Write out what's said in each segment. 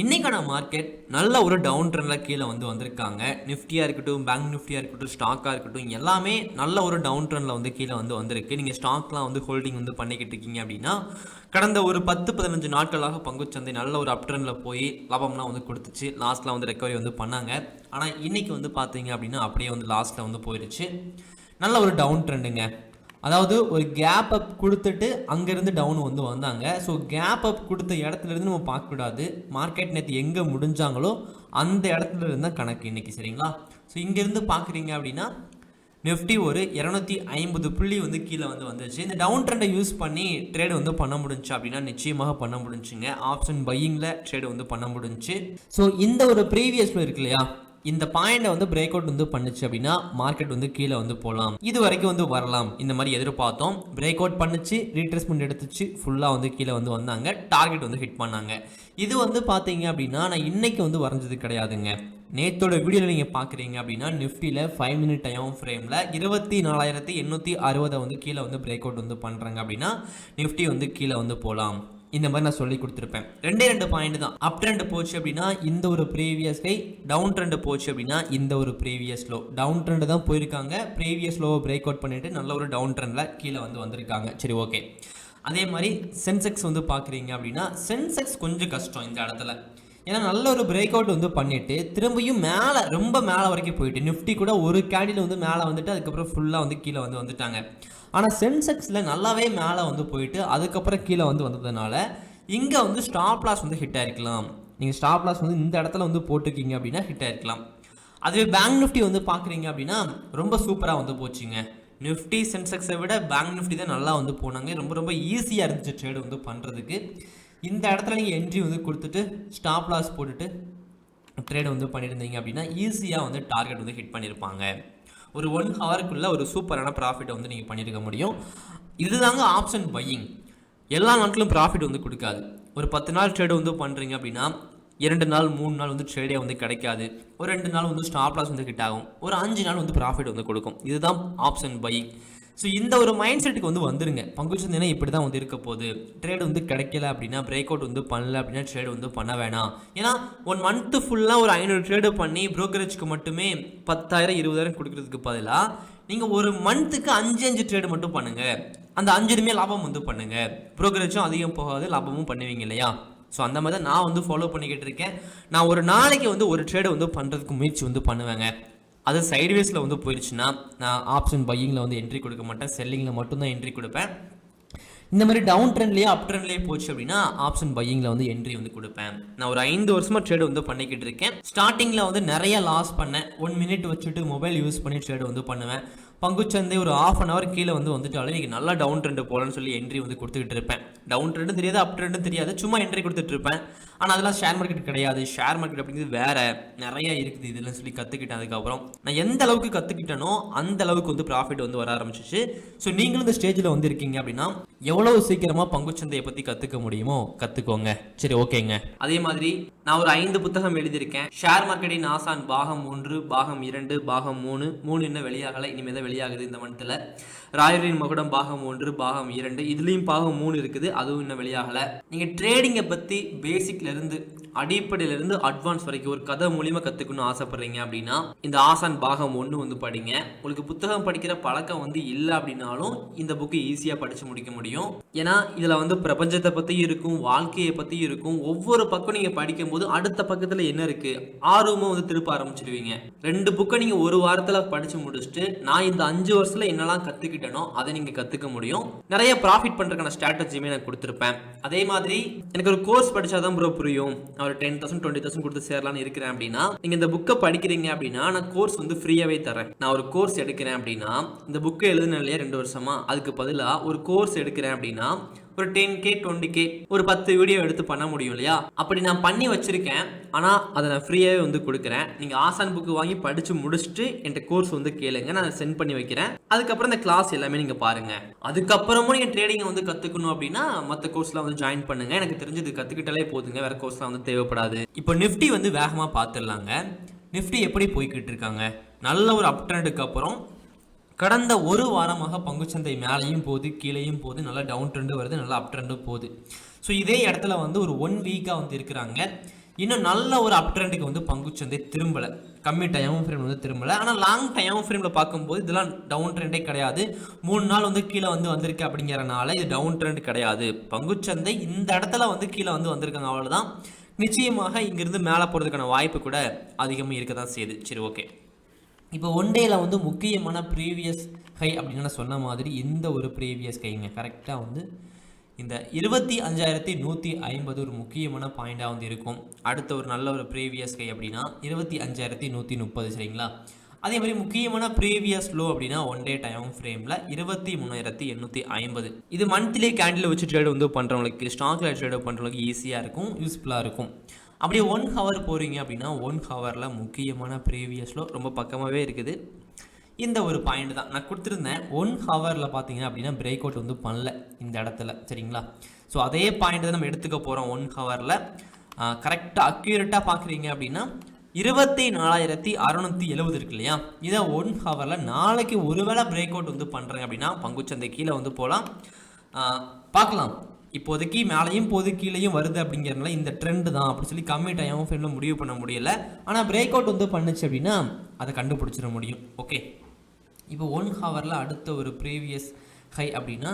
இன்றைக்கான மார்க்கெட் நல்ல ஒரு டவுன் ட்ரெண்டில் கீழே வந்து வந்திருக்காங்க. நிஃப்டியாக இருக்கட்டும் பேங்க் நிஃப்டியாக இருக்கட்டும் ஸ்டாக்காக இருக்கட்டும் எல்லாமே நல்ல ஒரு டவுன் ட்ரெண்டில் வந்து கீழே வந்து வந்திருக்கு. நீங்கள் ஸ்டாக்லாம் வந்து ஹோல்டிங் வந்து பண்ணிக்கிட்டு இருக்கீங்க அப்படின்னா கடந்த ஒரு பத்து பதினஞ்சு நாட்களாக பங்குச்சந்தை நல்ல ஒரு அப் ட்ரெண்டில் போய் லாபம்லாம் வந்து கொடுத்துச்சு. லாஸ்ட்டில் வந்து ரெக்கவரி வந்து பண்ணாங்க. ஆனால் இன்றைக்கி வந்து பார்த்தீங்க அப்படின்னா அப்படியே வந்து லாஸ்ட்டில் வந்து போயிடுச்சு. நல்ல ஒரு டவுன் ட்ரெண்டுங்க அதாவது ஒரு கேப் அப் கொடுத்துட்டு அங்கேருந்து டவுன் வந்து வந்தாங்க. ஸோ கேப் அப் கொடுத்த இடத்துல இருந்து நம்ம பார்க்கக்கூடாது மார்க்கெட் நேற்று எங்கே முடிஞ்சாங்களோ அந்த இடத்துல இருந்தால் கணக்கு இன்றைக்கி சரிங்களா? ஸோ இங்கேருந்து பார்க்குறீங்க அப்படின்னா நிஃப்டி ஒரு இரநூத்தி ஐம்பது புள்ளி வந்து கீழே வந்து வந்துச்சு இந்த டவுன் ட்ரெண்டை யூஸ் பண்ணி ட்ரேடு வந்து பண்ண முடிஞ்சுச்சு அப்படின்னா நிச்சயமாக பண்ண முடிஞ்சுங்க. ஆப்ஷன் பையிங்கில் ட்ரேடு வந்து பண்ண முடிஞ்சுச்சு. ஸோ இந்த ஒரு ப்ரீவியஸ் இருக்கு இல்லையா? இந்த பாயிண்டை வந்து பிரேக் அவுட் வந்து பண்ணுச்சு அப்படின்னா மார்க்கெட் வந்து கீழே வந்து போகலாம் இது வரைக்கும் வந்து வரலாம். இந்த மாதிரி எதிர்பார்த்தோம். பிரேக் அவுட் பண்ணுச்சு ரீட்ரெஸ்மெண்ட் எடுத்துச்சு ஃபுல்லாக வந்து கீழே வந்து வந்தாங்க. டார்கெட் வந்து ஹிட் பண்ணாங்க. இது வந்து பார்த்தீங்க அப்படின்னா நான் இன்னைக்கு வந்து வரைஞ்சது கிடையாதுங்க. நேத்தோட வீடியோவில் நீங்கள் பார்க்குறீங்க அப்படின்னா நிஃப்டியில் ஃபைவ் மினிட் டைம் ஃப்ரேமில் இருபத்தி நாலாயிரத்தி எண்ணூற்றி அறுபதை வந்து கீழே வந்து பிரேக் அவுட் வந்து பண்ணுறாங்க அப்படின்னா நிஃப்டி வந்து கீழே வந்து போகலாம் இந்த மாதிரி நான் சொல்லி கொடுத்துருப்பேன். ரெண்டே ரெண்டு பாயிண்ட் தான். அப் ட்ரெண்ட் போச்சு அப்படின்னா இந்த ஒரு ப்ரீவியஸ் ஹை டவுன் ட்ரெண்ட் போச்சு அப்படின்னா இந்த ஒரு ப்ரீவியஸ் லோ டவுன் ட்ரெண்ட் தான் போயிருக்காங்க. ப்ரீவியஸ் லோவை பிரேக் அவுட் பண்ணிட்டு நல்ல ஒரு டவுன் ட்ரெண்டில் கீழே வந்து வந்திருக்காங்க. சரி ஓகே அதே மாதிரி சென்செக்ஸ் வந்து பார்க்குறீங்க அப்படின்னா சென்செக்ஸ் கொஞ்சம் கஷ்டம் இந்த இடத்துல. ஏன்னா நல்ல ஒரு பிரேக் அவுட் வந்து பண்ணிட்டு திரும்பியும் மேலே ரொம்ப மேலே வரைக்கும் போயிட்டு நிஃப்டி கூட ஒரு கேண்டில் வந்து மேலே வந்துட்டு அதுக்கப்புறம் ஃபுல்லாக வந்து கீழே வந்து வந்துட்டாங்க. ஆனால் சென்செக்ஸில் நல்லாவே மேலே வந்து போயிட்டு அதுக்கப்புறம் கீழே வந்து வந்ததுனால இங்கே வந்து ஸ்டாப் லாஸ் வந்து ஹிட் ஆயிருக்கலாம். நீங்கள் ஸ்டாப் லாஸ் வந்து இந்த இடத்துல வந்து போட்டுக்கிங்க அப்படின்னா ஹிட் ஆயிருக்கலாம். அதுவே பேங்க் நிஃப்டி வந்து பார்க்குறீங்க அப்படின்னா ரொம்ப சூப்பராக வந்து போச்சுங்க. நிஃப்டி சென்செக்ஸை விட பேங்க் நிஃப்டி தான் நல்லா வந்து போனாங்க. ரொம்ப ரொம்ப ஈஸியாக இருந்துச்சு ட்ரேடு வந்து பண்ணுறதுக்கு இந்த இடத்துல நீங்கள் என்ட்ரி வந்து கொடுத்துட்டு ஸ்டாப் லாஸ் போட்டுட்டு ட்ரேடை வந்து பண்ணியிருந்தீங்க அப்படின்னா ஈஸியாக வந்து டார்கெட் வந்து ஹிட் பண்ணியிருப்பாங்க. ஒரு ஒன் ஹவருக்குள்ளே ஒரு சூப்பரான ப்ராஃபிட்டை வந்து நீங்கள் பண்ணியிருக்க முடியும். இதுதாங்க ஆப்ஷன் பையிங் எல்லா நாட்களும் ப்ராஃபிட் வந்து கொடுக்காது. ஒரு பத்து நாள் ட்ரேடு வந்து பண்ணுறீங்க அப்படின்னா இரண்டு நாள் மூணு நாள் வந்து ட்ரேடே வந்து கிடைக்காது. ஒரு ரெண்டு நாள் வந்து ஸ்டாப் லாஸ் வந்து ஹிட் ஆகும். ஒரு அஞ்சு நாள் வந்து ப்ராஃபிட் வந்து கொடுக்கும். இதுதான் ஆப்ஷன் பையிங் ஸோ இந்த ஒரு மைண்ட் செட்டுக்கு வந்து வந்துருங்க. பங்குச்சந்தைனா இப்படி தான் வந்து இருக்க போகுது. ட்ரேடு வந்து கிடைக்கல அப்படின்னா பிரேக் அவுட் வந்து பண்ணல அப்படின்னா ட்ரேட் வந்து பண்ண வேணாம். ஏன்னா ஒன் மந்த்து ஃபுல்லாக ஒரு ஐநூறு ட்ரேடு பண்ணி ப்ரோக்கரேஜ்க்கு மட்டுமே பத்தாயிரம் இருபதாயிரம் கொடுக்கறதுக்கு பதிலாக நீங்கள் ஒரு மந்த்துக்கு அஞ்சு அஞ்சு ட்ரேடு மட்டும் பண்ணுங்கள் அந்த அஞ்சுமே லாபம் வந்து பண்ணுங்கள் ப்ரோக்கரேஜும் அதிகம் போகாது லாபமும் பண்ணுவீங்க இல்லையா? ஸோ அந்த மாதிரி தான் நான் வந்து ஃபாலோ பண்ணிக்கிட்டு இருக்கேன். நான் ஒரு நாளைக்கு வந்து ஒரு ட்ரேடை வந்து பண்ணுறதுக்கு முயற்சி வந்து பண்ணுவேங்க. அது சைட்வேஸில் வந்து போயிடுச்சுன்னா நான் ஆப்ஷன் பையிங்கில் வந்து என்ட்ரி கொடுக்க மாட்டேன். செல்லிங்கில் மட்டும்தான் என்ட்ரி கொடுப்பேன். இந்த மாதிரி டவுன் ட்ரெண்ட்லேயே அப் ட்ரெண்ட்லேயே போச்சு அப்படின்னா ஆப்ஷன் பையிங்கில் வந்து என்ட்ரி வந்து கொடுப்பேன். நான் ஒரு ஐந்து வருஷமாக ட்ரேடு வந்து பண்ணிக்கிட்டு இருக்கேன். ஸ்டார்டிங்கில் வந்து நிறைய லாஸ் பண்ணேன். ஒன் மினிட் வச்சுட்டு மொபைல் யூஸ் பண்ணி ட்ரேடு வந்து பண்ணுவேன். பங்குச்சந்தை ஒரு ஆஃப் அன் ஹவர் கீழே வந்து வந்துட்டாலும் இன்றைக்கி நல்லா டவுன் ட்ரெண்டு போகலன்னு சொல்லி என்ட்ரி வந்து கொடுத்துக்கிட்டு இருப்பேன். டவுன் ட்ரெண்டும் தெரியாது அப் ட்ரெண்டும் தெரியாது. சும்மா என்ட்ரி கொடுத்துட்டு இருப்பேன். ஆனால் அதெல்லாம் ஷேர் மார்க்கெட் கிடையாது. ஷேர் மார்க்கெட் அப்படிங்கிறது வேற. நிறைய இருக்குது. இதெல்லாம் சொல்லி கற்றுக்கிட்டேன் அதுக்கப்புறம். நான் எந்த அளவுக்கு கற்றுக்கிட்டேனோ அந்த அளவுக்கு வந்து ப்ராஃபிட் வந்து வர ஆரம்பிச்சிச்சு. ஸோ நீங்களும் இந்த ஸ்டேஜில் வந்து இருக்கீங்க அப்படின்னா எவ்வளவு சீக்கிரமாக பங்குச்சந்தையை பற்றி கற்றுக்க முடியுமோ கற்றுக்கோங்க சரி ஓகேங்க. அதே மாதிரி நான் ஒரு ஐந்து புத்தகம் எழுதியிருக்கேன். ஷேர் மார்க்கெட்டின் ஆசான் பாகம் ஒன்று பாகம் இரண்டு பாகம் மூணு. மூணு இன்னும் வெளியாகலை. இனிமேல் தான் வெளியாகுது இந்த மந்த்தில் ராயரின் மகுடம் பாகம் ஒன்று பாகம் இரண்டு. இதுலேயும் பாகம் மூணு இருக்குது. அதுவும் இன்னும் வெளியாகலை. நீங்கள் ட்ரேடிங்கை பற்றி பேசிக் இருந்து அடிப்படையிலிருந்து அட்வான்ஸ் வரைக்கும் ஒரு கதை மூலிமா கற்றுக்கணும்னு ஆசைப்பட்றீங்க அப்படின்னா இந்த ஆசான் பாகம் ஒன்று வந்து படிங்க. உங்களுக்கு புத்தகம் படிக்கிற பழக்கம் வந்து இல்லை அப்படின்னாலும் இந்த புக்கு ஈஸியாக படித்து முடிக்க முடியும். ஏன்னா இதில் வந்து பிரபஞ்சத்தை பற்றியும் இருக்கும் வாழ்க்கையை பற்றியும் இருக்கும். ஒவ்வொரு பக்கம் நீங்கள் படிக்கும்போது அடுத்த பக்கத்தில் என்ன இருக்குது ஆர்வமாக வந்து திருப்ப ஆரம்பிச்சிடுவீங்க ரெண்டு புக்கை நீங்கள் ஒரு வாரத்தில் படித்து முடிச்சுட்டு நான் இந்த அஞ்சு வருஷத்துல என்னெல்லாம் கற்றுக்கிட்டேனோ அதை நீங்கள் கற்றுக்க முடியும். நிறைய ப்ராஃபிட் பண்ணுறதுக்கான ஸ்ட்ராட்டஜியுமே நான் கொடுத்துருப்பேன். அதே மாதிரி எனக்கு ஒரு கோர்ஸ் படிச்சாதான் ப்ரோ புரியும். நான் ஒரு டென் தௌசண்ட் டுவெண்ட்டி தௌசண்ட் கொடுத்து சேரலாம்னு இருக்கிறேன் அப்படின்னா நீங்கள் இந்த புக்கை படிக்கிறீங்க அப்படின்னா நான் கோர்ஸ் வந்து ஃப்ரீயாகவே தரேன் நான் ஒரு கோர்ஸ் எடுக்கிறேன் அப்படின்னா இந்த புக்கை எழுதுன இல்லையா ரெண்டு வருஷமா அதுக்கு பதிலாக ஒரு கோர்ஸ் எடுக்கிறேன் அப்படின்னா ஒரு டென் கே டுவெண்ட்டி கே ஒரு பத்து வீடியோ எடுத்து பண்ண முடியும் இல்லையா? அப்படி நான் பண்ணி வச்சிருக்கேன். ஆனால் அதை நான் ஃப்ரீயாகவே வந்து கொடுக்குறேன். நீங்கள் ஆசான் புக்கு வாங்கி படித்து முடிச்சுட்டு என்கிட்ட கோர்ஸ் வந்து கேளுங்க. நான் சென்ட் பண்ணி வைக்கிறேன். அதுக்கப்புறம் இந்த கிளாஸ் எல்லாமே நீங்கள் பாருங்கள் அதுக்கப்புறமும் நீங்கள் ட்ரேடிங்கை வந்து கற்றுக்கணும் அப்படின்னா மற்ற கோர்ஸ்லாம் வந்து ஜாயின் பண்ணுங்க. எனக்கு தெரிஞ்சது கற்றுக்கிட்டாலே போதுங்க. வேறு கோர்ஸ்லாம் வந்து தேவைப்படாது. இப்போ நிஃப்டி வந்து வேகமாக பார்த்துடலாங்க நிஃப்டி எப்படி போய்கிட்டு இருக்காங்க? நல்ல ஒரு அப் ட்ரெண்டுக்கு அப்புறம் கடந்த ஒரு வாரமாக பங்குச்சந்தை மேலேயும் போகுது கீழேயும் போகுது நல்லா டவுன் ட்ரெண்டு வருது நல்லா அப் ட்ரெண்டும் போகுது. ஸோ இதே இடத்துல வந்து ஒரு ஒன் வீக்காக வந்து இருக்கிறாங்க. இன்னும் நல்ல ஒரு அப் ட்ரெண்டுக்கு வந்து பங்குச்சந்தை திரும்பலை. கம்மி டைம் ஃப்ரேம் வந்து திரும்பலை. ஆனால் லாங் டைம் ஃப்ரேமில் பார்க்கும்போது இதெல்லாம் டவுன் ட்ரெண்டே கிடையாது. மூணு நாள் வந்து கீழே வந்து வந்திருக்கு அப்படிங்கிறனால இது டவுன் ட்ரெண்ட் கிடையாது. பங்குச்சந்தை இந்த இடத்துல வந்து கீழே வந்து வந்திருக்காங்க அவ்வளோதான் நிச்சயமாக இங்கிருந்து மேலே போகிறதுக்கான வாய்ப்பு கூட அதிகமாக இருக்க தான் செய்யுது. சரி ஓகே இப்போ ஒன் டேயில் வந்து முக்கியமான ப்ரீவியஸ் ஹை அப்படின்னு நான் சொன்ன மாதிரி இந்த ஒரு ப்ரீவியஸ் கைங்க. கரெக்டாக வந்து இந்த இருபத்தி அஞ்சாயிரத்தி நூற்றி ஐம்பது ஒரு முக்கியமான பாயிண்டாக வந்து இருக்கும். அடுத்த ஒரு நல்ல ஒரு ப்ரீவியஸ் கை அப்படின்னா இருபத்தி அஞ்சாயிரத்தி நூற்றி முப்பது சரிங்களா? அதே மாதிரி முக்கியமான ப்ரீவியஸ் லோ அப்படின்னா ஒன் டே டைம் ஃப்ரேமில் இருபத்தி மூணாயிரத்தி எண்ணூற்றி ஐம்பது. இது மந்த்லி கேண்டில் வச்சு ட்ரேட் வந்து பண்ணுறவங்களுக்கு ஸ்டாக்ல ட்ரேட் பண்ணுறவங்களுக்கு ஈஸியாக இருக்கும் யூஸ்ஃபுல்லாக இருக்கும். அப்படியே ஒன் ஹவர் போகிறீங்க அப்படின்னா ஒன் ஹவரில் முக்கியமான ப்ரீவியஸ்லோ ரொம்ப பக்கமாகவே இருக்குது. இந்த ஒரு பாயிண்ட் தான். நான் கொடுத்துருந்தேன் ஒன் ஹவரில் பார்த்தீங்க அப்படின்னா பிரேக் அவுட் வந்து பண்ணல இந்த இடத்துல சரிங்களா? ஸோ அதே பாயிண்ட் தான் நம்ம எடுத்துக்க போகிறோம் ஒன் ஹவரில் கரெக்டாக அக்யூரேட்டாக பார்க்குறீங்க அப்படின்னா இருபத்தி நாலாயிரத்தி அறநூற்றி எழுபது இருக்கு இல்லையா? இதை ஒன் ஹவரில் நாளைக்கு ஒருவேளை பிரேக் அவுட் வந்து பண்ணுறேன் அப்படின்னா பங்குச்சந்தை கீழே வந்து போகலாம். பார்க்கலாம். இப்போதைக்கு மேலேயும் போது கீழேயும் வருது அப்படிங்கிறதுனால இந்த ட்ரெண்ட் தான் அப்படி சொல்லி கம்மி டைம் ஃப்ரெண்டில் முடிவு பண்ண முடியல. ஆனால் பிரேக் அவுட் வந்து பண்ணுச்சு அப்படின்னா அதை கண்டுபிடிச்சிட முடியும். ஓகே இப்போ ஒன் ஹவரில் அடுத்த ஒரு ப்ரீவியஸ் ஹை அப்படின்னா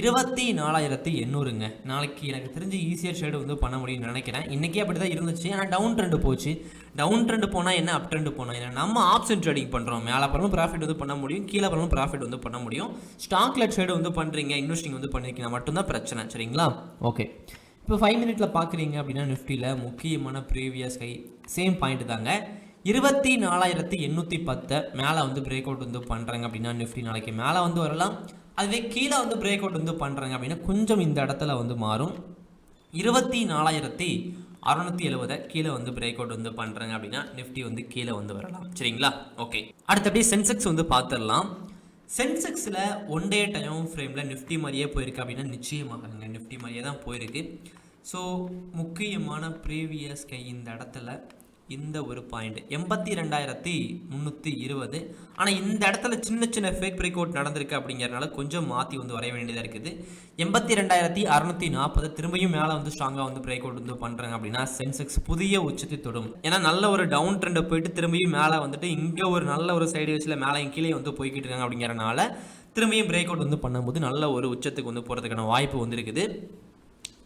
இருபத்தி நாலாயிரத்தி எண்ணூறுங்க. நாளைக்கு எனக்கு தெரிஞ்சு ஈஸியாக ஷேடு வந்து பண்ண முடியும்னு நினைக்கிறேன். இன்றைக்கே அப்படி தான் இருந்துச்சு. ஆனால் டவுன் ட்ரெண்டு போச்சு. டவுன் ட்ரெண்டு போனால் என்ன? அப் ட்ரெண்டு போனால் என்ன? நம்ம ஆப்ஷன் ட்ரேடிங் பண்ணுறோம் மேலே பரலும் ப்ராஃபிட் வந்து பண்ண முடியும். கீழே பரலும் ப்ராஃபிட் வந்து பண்ண முடியும். ஸ்டாக்ல ட்ரேடு வந்து பண்ணுறீங்க இன்வெஸ்டிங் வந்து பண்ணிருக்கீங்க மட்டும்தான் பிரச்சனை. சரிங்களா? ஓகே இப்போ ஃபைவ் மினிட்ல பார்க்குறீங்க அப்படின்னா நிஃப்டியில் முக்கியமான ப்ரீவியஸ் ஹை சேம் பாயிண்ட் தாங்க. இருபத்தி நாலாயிரத்தி எண்ணூற்றி பத்தை மேலே வந்து பிரேக் அவுட் வந்து பண்ணுறாங்க அப்படின்னா நிஃப்டி நாளைக்கு மேலே வந்து வரலாம். அதுவே கீழே வந்து பிரேக் அவுட் வந்து பண்ணுறாங்க அப்படின்னா கொஞ்சம் இந்த இடத்துல வந்து மாறும். இருபத்தி நாலாயிரத்தி அறநூற்றி எழுபதை கீழே வந்து பிரேக் அவுட் வந்து பண்ணுறாங்க அப்படின்னா நிஃப்டி வந்து கீழே வந்து வரலாம். சரிங்களா? ஓகே அடுத்தபடி சென்செக்ஸ் வந்து பார்த்துடலாம். சென்செக்ஸில் ஒன் டே டைம் ஃப்ரேமில் நிஃப்டி மாதிரியே போயிருக்கு அப்படின்னா நிச்சயமாகங்க நிஃப்டி மாதிரியே தான் போயிருக்கு. ஸோ முக்கியமான ப்ரீவியஸ் கை இந்த இடத்துல இந்த ஒரு பாயிண்ட் எண்பத்தி ரெண்டாயிரத்தி முந்நூற்றி இருபது. ஆனால் இந்த இடத்துல சின்ன சின்ன ஃபேக் பிரேக் அவுட் நடந்திருக்கு அப்படிங்கிறனால கொஞ்சம் மாற்றி வந்து வரைய வேண்டியதாக இருக்குது. எண்பத்தி ரெண்டாயிரத்தி அறநூற்றி நாற்பது திரும்பியும் மேலே வந்து ஸ்ட்ராங்காக வந்து பிரேக் அவுட் வந்து பண்ணுறாங்க அப்படின்னா சென்செக்ஸ் புதிய உச்சத்தை தொடும். ஏன்னா நல்ல ஒரு டவுன் ட்ரெண்டை போயிட்டு திரும்பியும் மேலே வந்துட்டு இங்கே ஒரு நல்ல ஒரு சைடு வச்சில் மேலே கீழே வந்து போய்கிட்டு இருக்காங்க அப்படிங்கிறனால திரும்பியும் பிரேக் அவுட் வந்து பண்ணும்போது நல்ல ஒரு உச்சத்துக்கு வந்து போகிறதுக்கான வாய்ப்பு வந்து இருக்குது.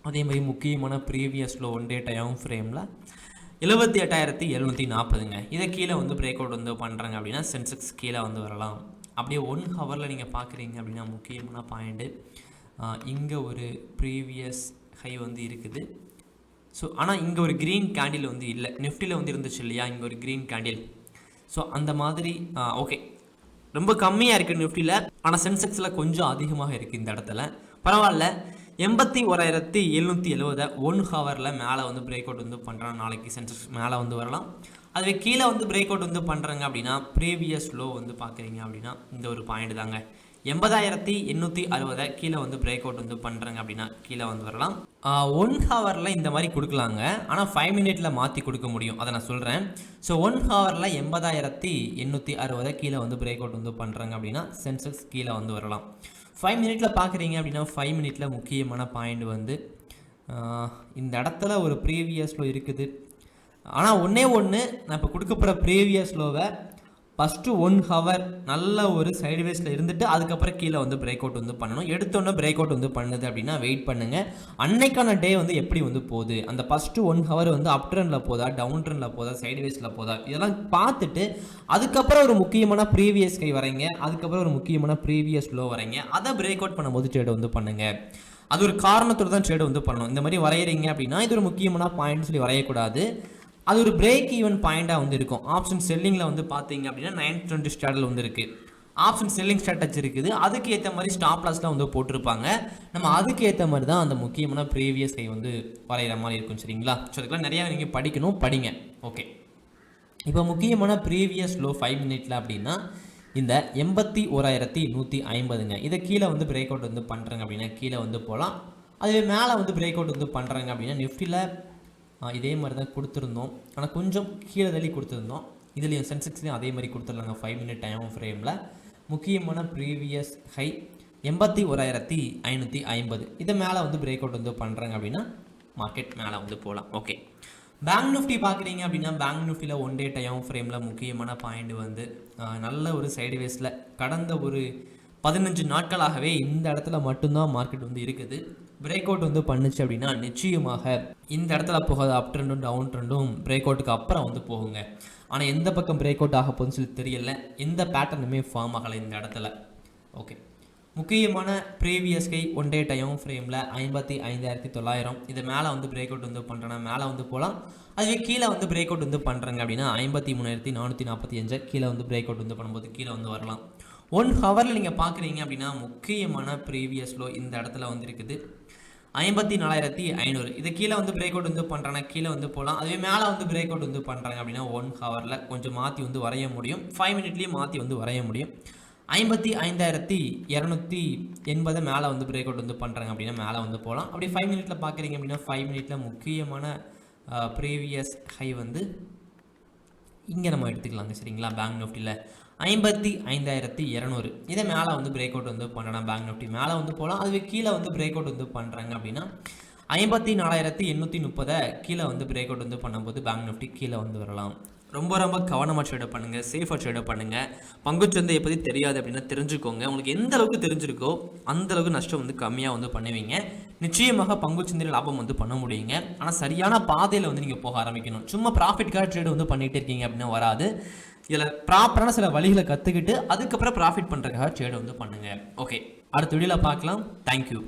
அதே மாதிரி முக்கியமான previous low one day time ஃப்ரேமில் எழுபத்தி எட்டாயிரத்தி எழுநூற்றி நாற்பதுங்க. இதை கீழே வந்து பிரேக் அவுட் வந்து பண்ணுறாங்க அப்படின்னா சென்செக்ஸ் கீழே வந்து வரலாம். அப்படியே ஒன் ஹவரில் நீங்கள் பார்க்குறீங்க அப்படின்னா முக்கியமான பாயிண்ட்டு இங்கே ஒரு ப்ரீவியஸ் ஹை வந்து இருக்குது. ஸோ ஆனால் இங்கே ஒரு க்ரீன் கேண்டில் வந்து இல்லை. நிஃப்டியில் வந்து இருந்துச்சு இல்லையா? இங்கே ஒரு க்ரீன் கேண்டில் ஸோ அந்த மாதிரி ஓகே ரொம்ப கம்மியாக இருக்குது நிஃப்டியில் ஆனால் சென்செக்ஸில் கொஞ்சம் அதிகமாக இருக்குது இந்த இடத்துல. பரவாயில்ல. எண்பத்தி ஓராயிரத்தி எழுநூற்றி எழுபதை ஒன் ஹவரில் மேலே வந்து பிரேக் அவுட் வந்து பண்ணுறாங்க நாளைக்கு சென்சஸ் மேலே வந்து வரலாம். அதுவே கீழே வந்து பிரேக் அவுட் வந்து பண்ணுறாங்க அப்படின்னா ப்ரீவியஸ் லோ வந்து பார்க்குறீங்க அப்படின்னா இந்த ஒரு பாயிண்ட் தாங்க. எண்பதாயிரத்தி எண்ணூற்றி அறுபதை கீழே வந்து பிரேக் அவுட் வந்து பண்ணுறாங்க அப்படின்னா கீழே வந்து வரலாம். ஒன் ஹவரில் இந்த மாதிரி கொடுக்கலாங்க. ஆனால் ஃபைவ் மினிட்ல மாற்றி கொடுக்க முடியும். அதை நான் சொல்கிறேன் ஸோ ஒன் ஹவரில் எண்பதாயிரத்தி எண்ணூற்றி அறுபதை கீழே வந்து பிரேக் அவுட் வந்து பண்ணுறாங்க அப்படின்னா சென்செக்ஸ் கீழே வந்து வரலாம். ஃபைவ் மினிட்ல பார்க்குறீங்க அப்படின்னா ஃபைவ் மினிட்ல முக்கியமான பாயிண்ட் வந்து இந்த இடத்துல ஒரு ப்ரீவியஸில் இருக்குது. ஆனால் ஒன்றே ஒன்று நான் இப்போ கொடுக்க போகிற ப்ரீவியஸ் லோவை ஃபஸ்ட்டு ஒன் ஹவர் நல்ல ஒரு சைடுவேஸில் இருந்துட்டு அதுக்கப்புறம் கீழே வந்து பிரேக் அவுட் வந்து பண்ணணும். எடுத்தோன்னே பிரேக் அவுட் வந்து பண்ணுது அப்படின்னா வெயிட் பண்ணுங்கள் அன்னைக்கான டே வந்து எப்படி வந்து போகுது? அந்த ஃபஸ்ட்டு ஒன் ஹவர் வந்து அப் ட்ரெண்டில் போதா டவுன் ட்ரெண்டில் போதா சைடுவேஸில் போதா? இதெல்லாம் பார்த்துட்டு அதுக்கப்புறம் ஒரு முக்கியமான ப்ரீவியஸ் கை வரைங்க. அதுக்கப்புறம் ஒரு முக்கியமான ப்ரீவியஸ் லோ வரைங்க. அதை பிரேக் அவுட் பண்ணும்போது ட்ரேட் வந்து பண்ணுங்கள் அது ஒரு காரணத்தோடு தான் ட்ரேட் வந்து பண்ணணும். இந்த மாதிரி வரைகிறீங்க அப்படின்னா இது ஒரு முக்கியமான பாயிண்ட் சொல்லி வரையக்கூடாது. அது ஒரு பிரேக் ஈவன் பாயிண்டாக வந்து இருக்கும். ஆப்ஷன் செல்லிங்கில் வந்து பார்த்தீங்க அப்படின்னா நைன் டுவெண்ட்டி ஸ்டார்டில் வந்து இருக்குது ஆப்ஷன் செல்லிங் ஸ்ட்ராட்டஜி இருக்குது. அதுக்கு ஏற்ற மாதிரி ஸ்டாப் லாஸ்லாம் வந்து போட்டிருப்பாங்க. நம்ம அதுக்கு ஏற்ற மாதிரி தான் அந்த முக்கியமான ப்ரீவியஸ் கை வந்து வரைகிற மாதிரி இருக்கும் சரிங்களா? ஸோ அதுக்கெல்லாம் நிறையா நீங்கள் படிக்கணும் படிங்க. ஓகே இப்போ முக்கியமான ப்ரீவியஸ் லோ ஃபைவ் மினிட்ல அப்படின்னா இந்த எண்பத்தி ஓராயிரத்தி நூற்றி ஐம்பதுங்க. இதை கீழே வந்து பிரேக் அவுட் வந்து பண்ணுறாங்க அப்படின்னா கீழே வந்து போகலாம். அதுவே மேலே வந்து பிரேக் அவுட் வந்து பண்ணுறாங்க அப்படின்னா நிஃப்டியில் இதே மாதிரி தான் கொடுத்துருந்தோம். ஆனால் கொஞ்சம் கீழே தள்ளி கொடுத்துருந்தோம். இதுலேயும் சென்செக்ஸ்லேயும் அதே மாதிரி கொடுத்துருலாங்க ஃபைவ் மினிட் டைம் ஃப்ரேமில் முக்கியமான ப்ரீவியஸ் ஹை எண்பத்தி ஓராயிரத்தி ஐநூற்றி ஐம்பது. இதை மேலே வந்து பிரேக் அவுட் வந்து பண்ணுறாங்க அப்படின்னா மார்க்கெட் மேலே வந்து போகலாம் ஓகே பேங்க் நிஃப்டி பார்க்குறீங்க அப்படின்னா பேங்க் நிஃப்டியில் ஒன் டே டைம் ஃப்ரேமில் முக்கியமான பாயிண்ட் வந்து நல்ல ஒரு சைடுவேஸில் கடந்த ஒரு பதினஞ்சு நாட்களாகவே இந்த இடத்துல மட்டும்தான் மார்க்கெட் வந்து இருக்குது. பிரேக் அவுட் வந்து பண்ணுச்சு அப்படின்னா நிச்சயமாக இந்த இடத்துல போகாத அப் ட்ரெண்டும் டவுன் ட்ரெண்டும் பிரேக் அவுட்டுக்கு அப்புறம் வந்து போகுங்க. ஆனால் எந்த பக்கம் பிரேக் அவுட் ஆக போகுதுன்னு சொல்லி தெரியல. எந்த பேட்டர்னுமே ஃபார்ம் ஆகலை இந்த இடத்துல. ஓகே முக்கியமான previous high one day time ஃப்ரேமில் ஐம்பத்தி ஐந்தாயிரத்தி தொள்ளாயிரம். இது மேலே வந்து பிரேக் அவுட் வந்து பண்ணுறேன்னா மேலே வந்து போகலாம் அதுவே கீழே வந்து பிரேக் அவுட் வந்து பண்ணுறாங்க அப்படின்னா ஐம்பத்தி மூணாயிரத்தி நானூற்றி நாற்பத்தி அஞ்சு. கீழே வந்து பிரேக் அவுட் வந்து பண்ணும்போது கீழே வந்து வரலாம். ஒன் ஹவரில் நீங்கள் பார்க்குறீங்க அப்படின்னா முக்கியமான ப்ரீவியஸ் லோ இந்த இடத்துல வந்து இருக்குது ஐம்பத்தி நாலாயிரத்தி ஐநூறு. இது கீழே வந்து பிரேக் அவுட் வந்து பண்ணுறாங்க கீழே வந்து போகலாம் அதுவே மேலே வந்து பிரேக் அவுட் வந்து பண்ணுறாங்க அப்படின்னா ஒன் ஹவரில் கொஞ்சம் மாற்றி வந்து வரைய முடியும். ஃபைவ் மினிட்லேயும் மாற்றி வந்து வரைய முடியும். ஐம்பத்தி ஐந்தாயிரத்தி இரநூத்தி எண்பது மேலே வந்து பிரேக் அவுட் வந்து பண்ணுறாங்க அப்படின்னா மேலே வந்து போகலாம் அப்படி ஃபைவ் மினிட்டில் பார்க்குறீங்க அப்படின்னா ஃபைவ் மினிட்டில் முக்கியமான ப்ரீவியஸ் ஹை வந்து இங்கே நம்ம எடுத்துக்கலாங்க சரிங்களா? பேங்க் நிஃப்டியில் ஐம்பத்தி ஐந்தாயிரத்தி இரநூறு. இதை மேலே வந்து பிரேக் அவுட் வந்து பண்ணலாம் பேங்க் நிஃப்டி மேலே வந்து போகலாம் அதுவே கீழே வந்து பிரேக் அவுட் வந்து பண்ணுறாங்க அப்படின்னா ஐம்பத்தி நாலாயிரத்தி எண்ணூற்றி முப்பதை கீழே வந்து பிரேக் அவுட் வந்து பண்ணும்போது பேங்க் நிஃப்டி கீழே வந்து வரலாம். ரொம்ப ரொம்ப கவனமாக ட்ரேடப் பண்ணுங்கள் சேஃபாக ட்ரேடப் பண்ணுங்கள் பங்குச்சந்தையை பற்றி தெரியாது அப்படின்னா தெரிஞ்சுக்கோங்க. உங்களுக்கு எந்த அளவுக்கு தெரிஞ்சிருக்கோ அந்த அளவுக்கு நஷ்டம் வந்து கம்மியாக வந்து பண்ணுவீங்க. நிச்சயமாக பங்குச்சந்தையில் லாபம் வந்து பண்ண முடியுங்க. ஆனால் சரியான பாதையில் வந்து நீங்கள் போக ஆரம்பிக்கணும். சும்மா ப்ராஃபிட்காக ட்ரேட் வந்து பண்ணிகிட்டே இருக்கீங்க அப்படின்னா வராது. இதில் ப்ராப்பரான சில வழிகளை கற்றுக்கிட்டு அதுக்கப்புறம் ப்ராஃபிட் பண்ணுறதுக்காக ட்ரேட் வந்து பண்ணுங்கள் ஓகே அடுத்த வீடியோவில் பார்க்கலாம். தேங்க்யூ